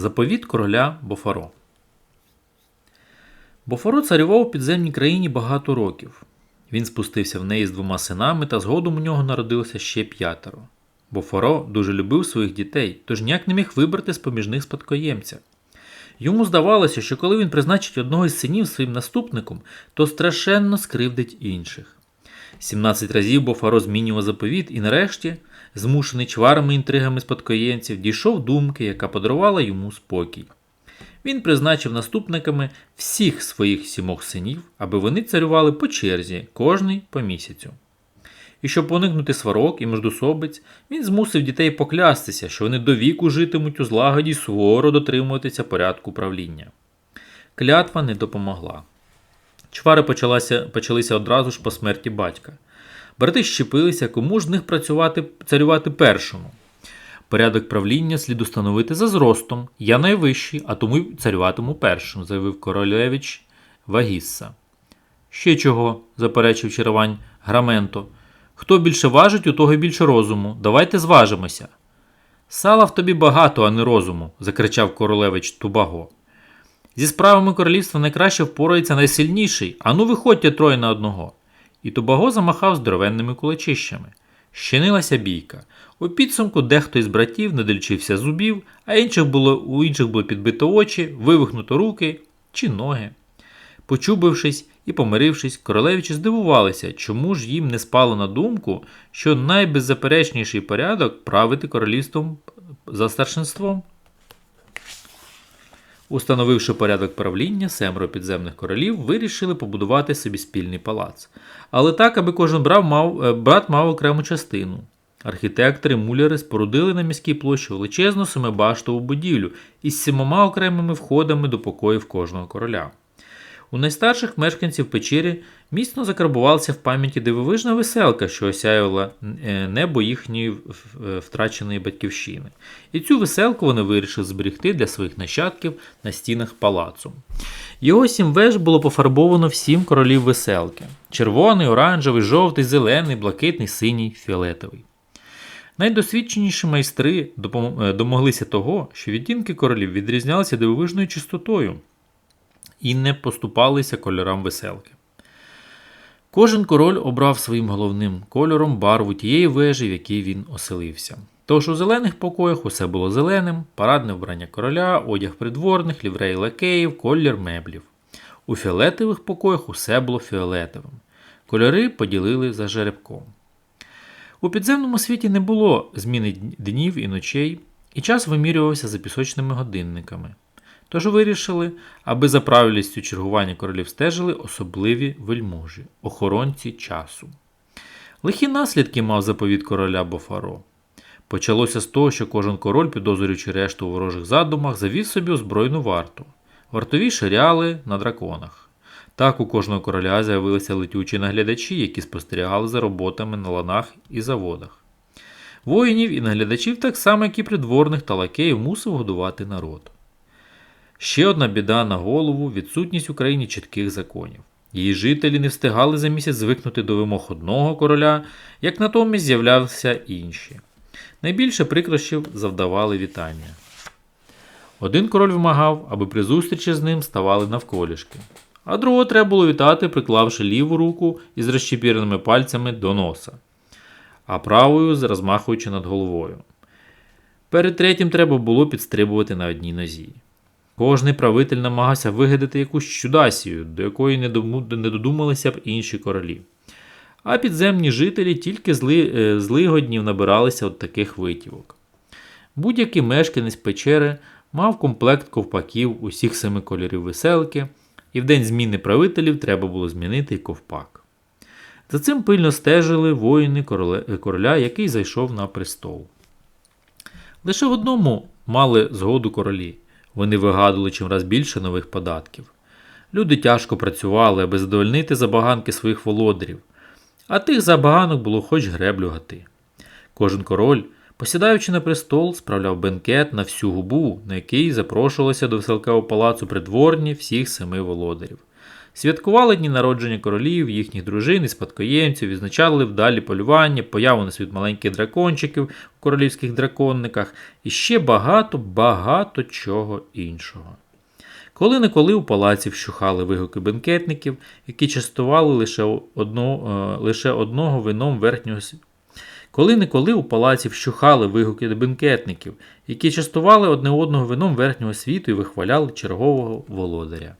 Заповіт короля Бофаро. Бофаро царював у підземній країні багато років. Він спустився в неї з двома синами, та згодом у нього народилося ще п'ятеро. Бофаро дуже любив своїх дітей, тож ніяк не міг вибрати з поміж них спадкоємця. Йому здавалося, що коли він призначить одного із синів своїм наступником, то страшенно скривдить інших. 17 разів Бофаро змінював заповіт і нарешті, змушений чварами інтригами спадкоємців, дійшов думки, яка подарувала йому спокій. Він призначив наступниками всіх своїх сімох синів, аби вони царювали по черзі, кожний по місяцю. І щоб уникнути сварок і междусобиць, він змусив дітей поклястися, що вони до віку житимуть у злагоді суворо дотримуватися порядку правління. Клятва не допомогла. Чвари почалася, почалися одразу ж по смерті батька. Брати щепилися, кому з них працювати царювати першому. Порядок правління слід установити за зростом. Я найвищий, а тому й царюватиму першим, заявив королевич Вагісса. Ще чого, заперечив Червань Граменто. Хто більше важить, у того більше розуму. Давайте зважимося. Сала в тобі багато, а не розуму, закричав королевич Тубаго. Зі справами королівства найкраще впорається найсильніший, ану виходьте троє на одного. І Тубаго замахав здоровенними кулачищами. Щинилася бійка. У підсумку дехто із братів не долічився зубів, а інших було, у інших було підбито очі, вивихнуто руки чи ноги. Почубившись і помирившись, королевичі здивувалися, чому ж їм не спало на думку, що найбеззаперечніший порядок правити королівством за старшинством. Установивши порядок правління, семеро підземних королів вирішили побудувати собі спільний палац. Але так, аби кожен брат мав, е, брат мав окрему частину. Архітектори муляри спорудили на міській площі величезну семибаштову будівлю із сімома окремими входами до покоїв кожного короля. У найстарших мешканців печері міцно закарбувалася в пам'яті дивовижна веселка, що осяяла е, небо їхньої е, втраченої батьківщини. І цю веселку вони вирішили зберегти для своїх нащадків на стінах палацу. Його сім веж було пофарбовано в сім королів веселки: червоний, оранжевий, жовтий, зелений, блакитний, синій, фіолетовий. Найдосвідченіші майстри е, домоглися того, що відтінки королів відрізнялися дивовижною чистотою і не поступалися кольорам веселки. Кожен король обрав своїм головним кольором барву тієї вежі, в якій він оселився. Тож у зелених покоях усе було зеленим, парадне вбрання короля, одяг придворних, лівреї лакеїв, колір меблів. У фіолетових покоях усе було фіолетовим. Кольори поділили за жеребком. У підземному світі не було зміни днів і ночей, і час вимірювався за пісочними годинниками. Тож вирішили, аби за правильністю чергування королів стежили особливі вельможі, охоронці часу. Лихі наслідки мав заповіт короля Бофаро. Почалося з того, що кожен король, підозрюючи решту у ворожих задумах, завів собі озброєну варту. Вартові ширяли на драконах. Так у кожного короля з'явилися летючі наглядачі, які спостерігали за роботами на ланах і заводах. Воїнів і наглядачів, так само, як і придворних та лакеїв, мусив годувати народ. Ще одна біда на голову відсутність в Україні чітких законів. Її жителі не встигали за місяць звикнути до вимог одного короля, як натомість з'являлися інші. Найбільше прикрощів завдавали вітання. Один король вимагав, аби при зустрічі з ним ставали навколішки, а другого треба було вітати, приклавши ліву руку із розчепіреними пальцями до носа, а правою розмахуючи над головою. Перед третім треба було підстрибувати на одній нозі. Кожний правитель намагався вигадати якусь чудасію, до якої не додумалися б інші королі. А підземні жителі тільки е, злигоднів набиралися от таких витівок. Будь-який мешканець печери мав комплект ковпаків усіх семи кольорів веселки, і в день зміни правителів треба було змінити ковпак. За цим пильно стежили воїни короля, який зайшов на престол. Лише в одному мали згоду королі. Вони вигадували чимраз більше нових податків. Люди тяжко працювали, аби задовольнити забаганки своїх володарів, а тих забаганок було хоч греблю гати. Кожен король, посідаючи на престол, справляв бенкет на всю губу, на який запрошувалося до веселкового палацу придворні всіх семи володарів. Святкували дні народження королів, їхніх дружин і спадкоємців, відзначали вдалі полювання, появу на світ маленьких дракончиків у королівських драконниках і ще багато, багато чого іншого. Коли неколи у палаці вщухали вигуки бенкетників, які частували лише, одно, е, лише одного вином верхнього коли неколи у палаці вщухали вигуки бенкетників, які частували одне одного вином верхнього світу і вихваляли чергового володаря.